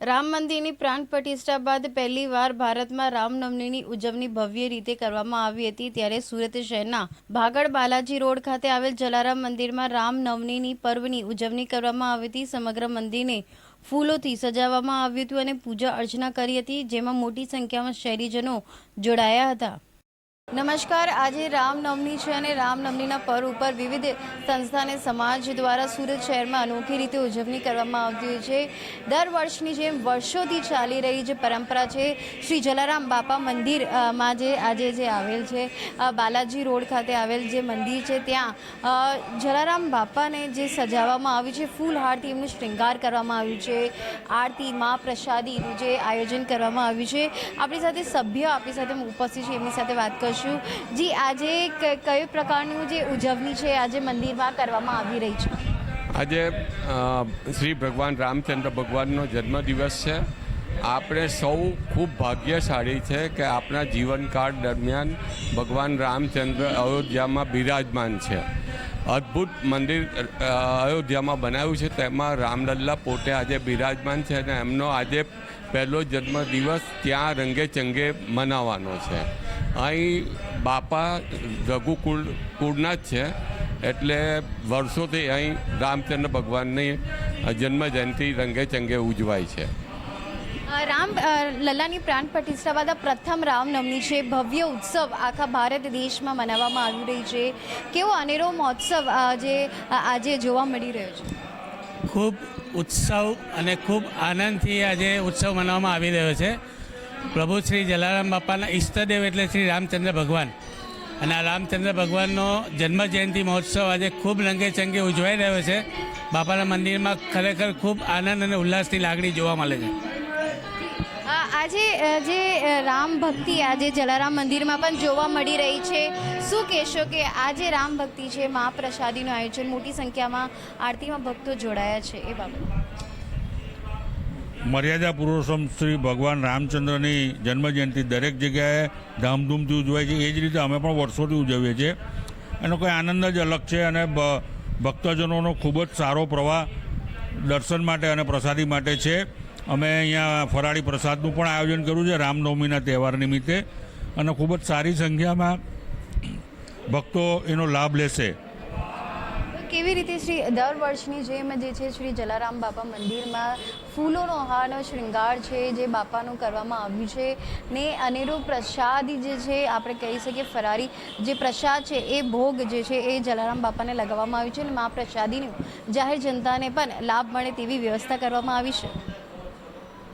રામ મંદિરની પ્રાણ પ્રતિષ્ઠા બાદ પહેલીવાર ભારતમાં રામનવમીની ઉજવણી ભવ્ય રીતે કરવામાં આવી હતી ત્યારે સુરત શહેરના ભાગળ બાલાજી રોડ ખાતે આવેલ જલારામ મંદિરમાં રામનવમીની પર્વની ઉજવણી કરવામાં આવી હતી. સમગ્ર મંદિરને ફૂલોથી સજાવવામાં આવ્યું હતું અને પૂજા અર્ચના કરી હતી, જેમાં મોટી સંખ્યામાં શહેરીજનો જોડાયા હતા. નમસ્કાર. આજે રામનવમી છે અને રામનવમીના પર્વ ઉપર વિવિધ સંસ્થા અને સમાજ દ્વારા સુરત શહેરમાં અનોખી રીતે ઉજવણી કરવામાં આવતી હોય છે. દર વર્ષની જેમ વર્ષોથી ચાલી રહી જે પરંપરા છે, શ્રી જલારામ બાપા મંદિરમાં જે આજે જે આવેલ છે બાલાજી રોડ ખાતે આવેલ જે મંદિર છે, ત્યાં જલારામ બાપાને જે સજાવવામાં આવ્યું છે ફૂલહારથી એમનું શ્રૃંગાર કરવામાં આવ્યું છે. આરતી મા પ્રસાદીનું જે આયોજન કરવામાં આવ્યું છે. આપણી સાથે સભ્ય, આપણી સાથે ઉપસ્થિત છે, એમની સાથે વાત કરશું. જી, આજે કયો પ્રકારનું જે ઉજવણી છે આજે મંદિરમાં કરવામાં આવી રહી છે? આજે શ્રી ભગવાન રામચંદ્ર ભગવાનનો જન્મદિવસ છે. આપણે સૌ ખૂબ ભાગ્યશાળી છે કે આપણા જીવનકાળ દરમિયાન ભગવાન રામચંદ્ર અયોધ્યામાં બિરાજમાન છે. અદ્ભુત મંદિર અયોધ્યામાં બનાવ્યું છે. તેમાં રામલલ્લા પોતે આજે બિરાજમાન છે અને એમનો આજે પહેલો જન્મદિવસ ત્યાં રંગે ચંગે મનાવવાનો છે. અહીં બાપા રઘુકુળ કુળના જ છે. એટલે વર્ષોથી અહીં રામચંદ્ર ભગવાનની જન્મ જયંતિ રંગે ચંગે ઉજવાય છે. રામ લલ્લાની પ્રાણ પ્રતિષ્ઠા બાદ પ્રથમ રામનવમી છે ભવ્ય ઉત્સવ આખા ભારત દેશમાં મનાવવામાં આવી રહી છે કેવો અનેરો મહોત્સવ આજે જે આજે જોવા મળી રહ્યો છે? ખૂબ ઉત્સવ અને ખૂબ આનંદથી આજે ઉત્સવ મનાવવામાં આવી રહ્યો છે. પ્રભુ શ્રી જલારામ બાપાના ઈષ્ટદેવ એટલે શ્રી રામચંદ્ર ભગવાન. અને આ રામચંદ્ર ભગવાનનો જન્મ જયંતિ મહોત્સવ આજે ખૂબ રંગે ચંગે ઉજવાઈ રહ્યો છે. બાપાના મંદિરમાં ખરેખર ખૂબ આનંદ અને ઉલ્લાસની લાગણી જોવા મળે છે. આજે જે રામ ભક્તિ આજે જલારામ મંદિરમાં પણ જોવા મળી રહી છે. શું કહેશો કે આજે રામ ભક્તિ છે, મહાપ્રસાદીનું આયોજન મોટી સંખ્યામાં આરતીમાં ભક્તો જોડાયા છે એ બાબત? મર્યાદા પુરુષોત્તમ શ્રી ભગવાન રામચંદ્રની જન્મજયંતિ દરેક જગ્યાએ ધામધૂમથી ઉજવાય છે. એ જ રીતે અમે પણ વર્ષોથી ઉજવીએ છીએ. એનો કોઈ આનંદ જ અલગ છે અને ભક્તજનોનો ખૂબ જ સારો પ્રવાહ દર્શન માટે અને પ્રસાદી માટે છે. અમે અહીંયા ફરાળી પ્રસાદનું પણ આયોજન કર્યું છે રામનવમીના તહેવાર નિમિત્તે. અને ખૂબ જ સારી સંખ્યામાં ભક્તો એનો લાભ લેશે. કેવી રીતે શ્રી દર વર્ષની જેમ જે છે શ્રી જલારામ બાપા મંદિરમાં ફૂલોનો હારનો શૃંગાર છે, જે બાપાનું કરવામાં આવ્યું છે, ને અનેરો પ્રસાદ જે છે, આપણે કહી શકીએ ફરારી જે પ્રસાદ છે, એ ભોગ જે છે, એ જલારામ બાપાને લગાવવામાં આવ્યું છે અને મા પ્રસાદીનું જાહેર જનતાને પણ લાભ મળે તેવી વ્યવસ્થા કરવામાં આવી છે.